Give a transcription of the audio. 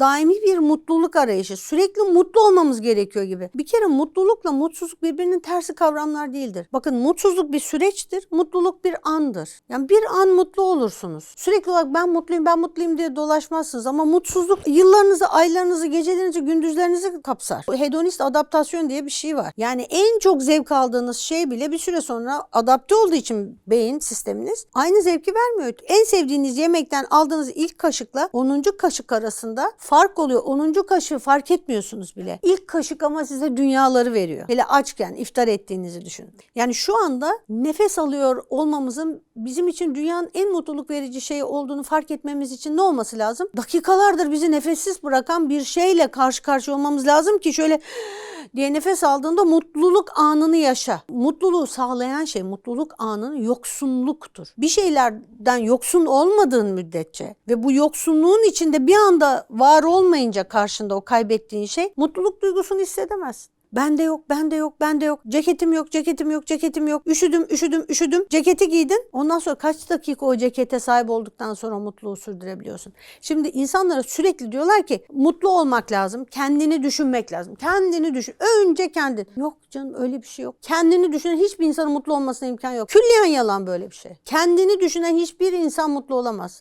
daimi bir mutluluk arayışı. Sürekli mutlu olmamız gerekiyor gibi. Bir kere mutlulukla mutsuzluk birbirinin tersi kavramlar değildir. Bakın mutsuzluk bir süreçtir, mutluluk bir andır. Yani bir an mutlu olursunuz. Sürekli olarak ben mutluyum, ben mutluyum diye dolaşmazsınız ama mutsuzluk yıllarınızı, aylarınızı, gecelerinizi, gündüzlerinizi kapsar. Hedonist adaptasyon diye bir şey var. Yani en çok zevk aldığınız şey bile bir süre sonra adapte olduğu için beyin sisteminiz aynı zevki vermiyor. En sevdiğiniz yemekten aldığınız ilk kaşıkla 10. kaşık arasında fark oluyor. 10. kaşığı fark etmiyorsunuz bile. İlk kaşık ama size dünyaları veriyor. Hele açken iftar ettiğinizi düşünün. Yani şu anda nefes alıyor olmamızın bizim için dünyanın en mutluluk verici şeyi olduğunu fark etmemiz için ne olması lazım? Dakikalardır bizi nefessiz bırakan bir şeyle karşı karşıya olmamız lazım ki şöyle diye nefes aldığında mutluluk anını yaşa. Mutluluğu sağlayan şey mutluluk anının yoksunluktur. Bir şeylerden yoksun olmadığın müddetçe ve bu yoksunluğun içinde bir anda var olmayınca karşında o kaybettiğin şey mutluluk duygusunu hissedemezsin. Bende yok, bende yok, bende yok. Ceketim yok, ceketim yok, ceketim yok. Üşüdüm, üşüdüm, üşüdüm. Ceketi giydin. Ondan sonra kaç dakika o cekete sahip olduktan sonra mutluluğu sürdürebiliyorsun. Şimdi insanlara sürekli diyorlar ki mutlu olmak lazım. Kendini düşünmek lazım. Kendini düşün. Önce kendin. Yok canım öyle bir şey yok. Kendini düşünen hiçbir insanın mutlu olmasına imkan yok. Külliyen yalan böyle bir şey. Kendini düşünen hiçbir insan mutlu olamaz.